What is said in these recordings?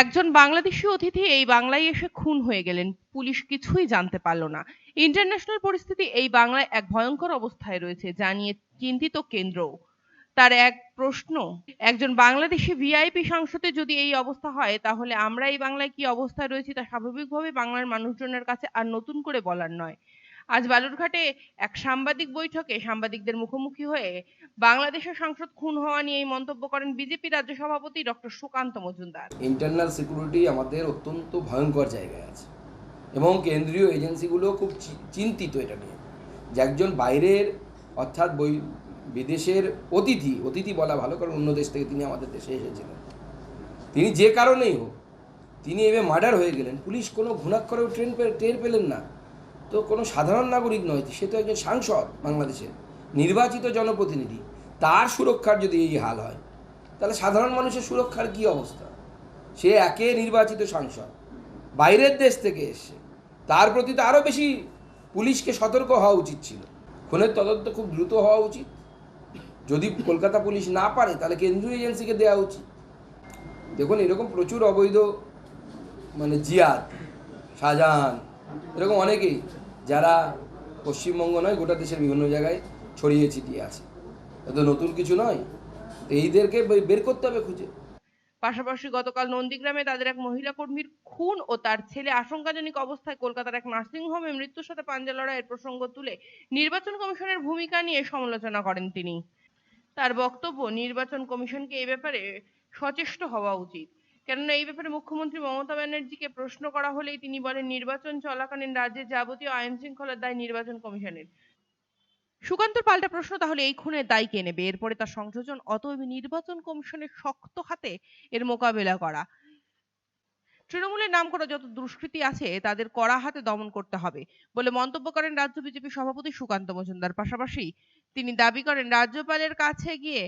একজন বাংলাদেশি অতিথি এই বাংলায় এসে খুন হয়ে গেলেন। পুলিশ কিছুই জানতে পারল না। ইন্টারন্যাশনাল পরিস্থিতি এই বাংলায় এক ভয়ঙ্কর অবস্থায় রয়েছে, যা নিয়ে চিন্তিত কেন্দ্র তার এক প্রশ্ন, একজন বাংলাদেশি ভিআইপি সাংসদে যদি এই অবস্থা হয়, তাহলে আমরা এই বাংলায় কি অবস্থায় রয়েছি তা স্বাভাবিকভাবে বাংলার মানুষজনের কাছে আর নতুন করে বলার নয়। আজ বালুরঘাটে এক সাংবাদিক বৈঠকে সাংবাদিকদের মুখোমুখি হয়ে বাংলাদেশের সাংসদ খুন হওয়া নিয়ে এই মন্তব্য করেন বিজেপি রাজ্য সভাপতি doctor Sukanta Majumdar. Internal security আমাদের অত্যন্ত ভয়ঙ্কর জায়গায় আছে এবং কেন্দ্রীয় এজেন্সিগুলো খুব চিন্তিত এটা নিয়ে। যে একজন বাইরের অর্থাৎ বই, বিদেশের অতিথি অতিথি বলা ভালো কারণ অন্য দেশ থেকে তিনি আমাদের দেশে এসেছিলেন। তিনি যে কারণেই হোক, তিনি এভাবে মার্ডার হয়ে গেলেন, পুলিশ কোনো ঘুণাক্ষরেও ট্রেন টের পেলেন না। তো কোনো সাধারণ নাগরিক নয়, সে তো একজন সাংসদ বাংলাদেশের, নির্বাচিত জনপ্রতিনিধি। তার সুরক্ষার যদি এই হাল হয়, তাহলে সাধারণ মানুষের সুরক্ষার কি অবস্থা? সে একে নির্বাচিত সাংসদ, বাইরের দেশ থেকে এসছে। তার প্রতি তো আরও বেশি পুলিশকে সতর্ক হওয়া উচিত ছিল। খুনের তদন্ত খুব দ্রুত হওয়া উচিত। যদি কলকাতা পুলিশ না পারে, তাহলে কেন্দ্রীয় এজেন্সিকে দেওয়া উচিত। দেখুন, এরকম প্রচুর অবৈধ মানে জিয়াদ, শাহজাহান এরকম অনেকেই যারা পশ্চিমবঙ্গ নয়, গোটা দেশের বিভিন্ন জায়গায় ছড়িয়ে ছিটিয়ে আছে। এত নতুন কিছু নয় এইদেরকে বের করতে হবে খুঁজে। পাশাপাশি গতকাল নন্দীগ্রামে তাদের এক মহিলা কর্মীর খুন ও তার ছেলে আশঙ্কাজনক অবস্থায় কলকাতার এক নার্সিংহোমে মৃত্যুর সাথে পাঞ্জা লড়াইয়ের প্রসঙ্গ তুলে নির্বাচন কমিশনের ভূমিকা নিয়ে সমালোচনা করেন তিনি। তার বক্তব্য, নির্বাচন কমিশনকে এই ব্যাপারে সচেষ্ট হওয়া উচিত। কেননা এই ব্যাপারে মুখ্যমন্ত্রী মমতা ব্যানার্জিকে প্রশ্ন করা হলেই তিনি বলেন, নির্বাচন চলাকালীন রাজ্যের যাবতীয় আইন শৃঙ্খলার দায় নির্বাচন কমিশনের। সুকান্তর পাল্টা প্রশ্ন, তাহলে এই খুনের দায় কে নেবে? এরপরে তার সংযোজন, অতএব নির্বাচন কমিশনের শক্ত হাতে এর মোকাবেলা করা। তৃণমূলের নাম করা যত দুষ্কৃতি আছে, তাদের কড়া হাতে দমন করতে হবে বলে মন্তব্য করেন রাজ্য বিজেপি সভাপতি সুকান্ত মজুমদার। পাশাপাশি তিনি দাবি করেন, রাজ্যপালের কাছে গিয়ে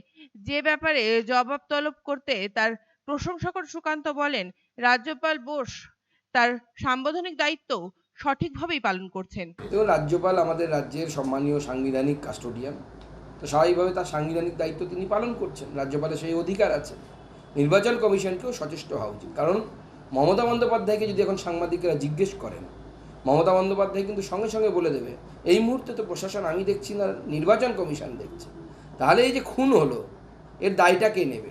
যে ব্যাপারে জবাব তলব করতে তার প্রশংসা করে সুকান্ত বলেন, রাজ্যপাল বোস তার সাংবিধানিক দায়িত্ব সঠিকভাবেই পালন করছেন। দেখুন, রাজ্যপাল আমাদের রাজ্যের সম্মানীয় সাংবিধানিক কাস্টোডিয়ান। তো স্বাভাবিকভাবে তার সাংবিধানিক দায়িত্ব তিনি পালন করছেন। রাজ্যপালের সেই অধিকার আছে। নির্বাচন কমিশনকেও সচেষ্ট হওয়া উচিত। কারণ মমতা বন্দ্যোপাধ্যায়কে যদি এখন সাংবাদিকরা জিজ্ঞেস করেন, মমতা বন্দ্যোপাধ্যায় কিন্তু সঙ্গে সঙ্গে বলে দেবে, এই মুহূর্তে তো প্রশাসন, আমি দেখছি না, নির্বাচন কমিশন দেখছে। তাহলে এই যে খুন হলো, এর দায়টা কে নেবে?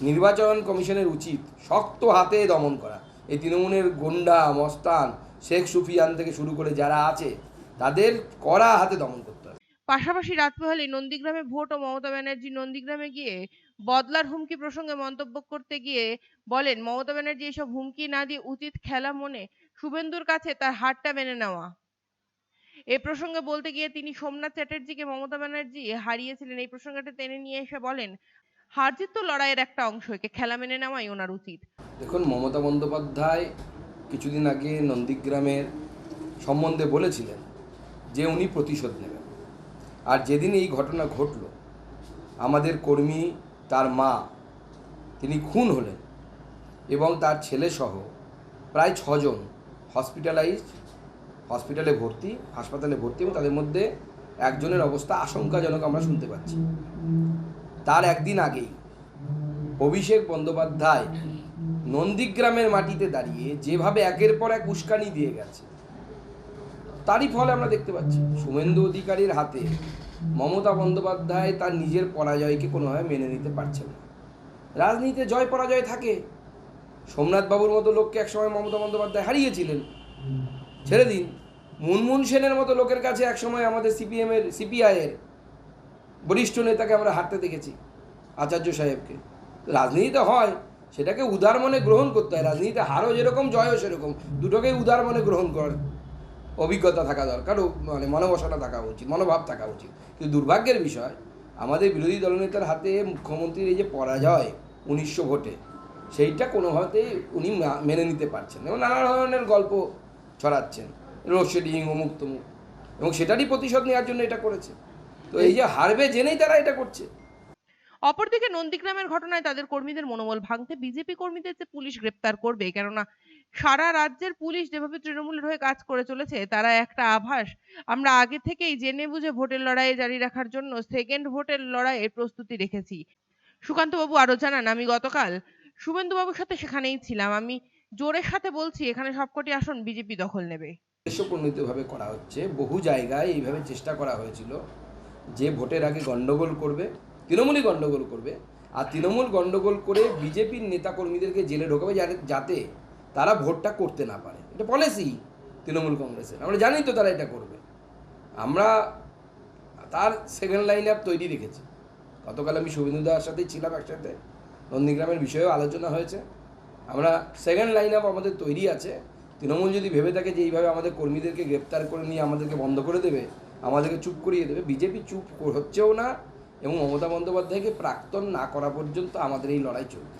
নির্বাচন কমিশনের উচিত শক্ত হাতে দমন করা। এই তৃণমূলের গন্ডা, মস্তান, শেখ সুফিয়ান থেকে শুরু করে যারা আছে, তাদের কড়া হাতে দমন করতে হবে। পাশাপাশি রাত নন্দীগ্রামে ভোট ও মমতা ব্যানার্জি নন্দীগ্রামে গিয়ে বদলার হুমকি প্রসঙ্গে মন্তব্য করতে গিয়ে বলেন, মমতা ব্যানার্জি এসব হুমকি না দিয়ে উচিত খেলা মনে শুভেন্দুর কাছে তার হারটা মেনে নেওয়া। এ প্রসঙ্গে বলতে গিয়ে তিনি সোমনাথ চ্যাটার্জিকে মমতা ব্যানার্জি হারিয়েছিলেন। এই প্রসঙ্গটা টেনে নিয়ে এসে বলেন হারজিত লড়াইয়ের একটা অংশ, একে খেলা মেনে নেওয়াই ওনার উচিত। দেখুন, মমতা বন্দ্যোপাধ্যায় কিছুদিন আগে নন্দীগ্রামের সম্বন্ধে বলেছিলেন যে উনি প্রতিশোধ নেবেন। আর যেদিন এই ঘটনা ঘটল, আমাদের কর্মী, তার মা, তিনি খুন হলেন এবং তার ছেলেসহ প্রায় ছজন হসপিটালাইজ হসপিটালে ভর্তি, হাসপাতালে ভর্তি এবং তাদের মধ্যে একজনের অবস্থা আশঙ্কাজনক আমরা শুনতে পাচ্ছি। তার একদিন আগেই অভিষেক বন্দ্যোপাধ্যায় নন্দীগ্রামের মাটিতে দাঁড়িয়ে যেভাবে একের পর এক উস্কানি দিয়ে গেছে, তারই ফলে আমরা দেখতে পাচ্ছি শুভেন্দু অধিকারীর হাতে মমতা বন্দ্যোপাধ্যায় তার নিজের পরাজয়কে কোনোভাবে মেনে নিতে পারছে না। রাজনীতিতে জয় পরাজয় থাকে। সোমনাথ বাবুর মতো লোককে একসময় মমতা বন্দ্যোপাধ্যায় হারিয়েছিলেন। ছেড়ে দিন। মুনমুন সেনের মতো লোকের কাছে একসময় আমাদের সিপিএমের, সিপিআইয়ের বরিষ্ঠ নেতাকে আমরা হাঁটতে দেখেছি, আচার্য সাহেবকে। রাজনীতিতে হয়, সেটাকে উদার মনে গ্রহণ করতে হয়। রাজনীতিতে হারও যেরকম, জয়ও সেরকম। দুটোকেই উদার মনে গ্রহণ করার অভিজ্ঞতা থাকা দরকার মানে মনোবসনা থাকা উচিত, মনোভাব থাকা উচিত। কিন্তু দুর্ভাগ্যের বিষয়, আমাদের বিরোধী দলনেতার হাতে মুখ্যমন্ত্রীর এই যে পরাজয় উনিশশো ভোটে, সেইটা কোনোভাবেতেই উনি মেনে নিতে পারছেন এবং নানা ধরনের গল্প ছড়াচ্ছেন রোডশেডিং অমুক তমুক এবং সেটারই প্রতিশোধ নেওয়ার জন্য এটা করেছে। তো এই যে হারবে জেনেই তারা এটা করছে। অপরদিকে নন্দীগ্রামের ঘটনায় তাদের কর্মীদের মনোবল ভাঙতে বিজেপি কর্মীদের যে পুলিশ গ্রেপ্তার করবে কেননা সারা রাজ্যের পুলিশ যেভাবে তৃণমূলের হয়ে কাজ করে চলেছে তারা একটা আভাস। আমরা আগে থেকেই জেনে বুঝে ভোটের লড়াইয়ে জারি রাখার জন্য সেকেন্ড ভোটের লড়াইয়ে প্রস্তুতি রেখেছি। সুকান্ত বাবু আরও জানান আমি গতকাল শুভেন্দুবাবুর সাথে সেখানেই ছিলাম। আমি জোরের সাথে বলছি এখানে সবকটি আসন বিজেপি দখল নেবে। উদ্দেশ্যপ্রণোদিতভাবে করা হচ্ছে। বহু জায়গায় এইভাবে চেষ্টা করা হয়েছিল। যে ভোটের আগে গণ্ডগোল করবে, তৃণমূলই গণ্ডগোল করবে, আর তৃণমূল গন্ডগোল করে বিজেপির নেতাকর্মীদেরকে জেলে ঢোকাবে যাতে যাতে তারা ভোটটা করতে না পারে। এটা পলিসি তৃণমূল কংগ্রেসের। আমরা জানি তো তারা এটা করবে। আমরা তার সেকেন্ড লাইন আপ তৈরি রেখেছি। গতকাল আমি শুভেন্দু দার সাথেই ছিলাম একসাথে। নন্দীগ্রামের বিষয়েও আলোচনা হয়েছে। আমরা সেকেন্ড লাইন আপ আমাদের তৈরি আছে। তৃণমূল যদি ভেবে থাকে যে এইভাবে আমাদের কর্মীদেরকে গ্রেপ্তার করে নিয়ে আমাদেরকে বন্ধ করে দেবে আমাদেরকে চুপ করিয়ে দেবে। বিজেপি চুপ হচ্ছেও না এবং মমতা বন্দ্যোপাধ্যায়কে প্রাক্তন না করা পর্যন্ত আমাদের এই লড়াই চলবে।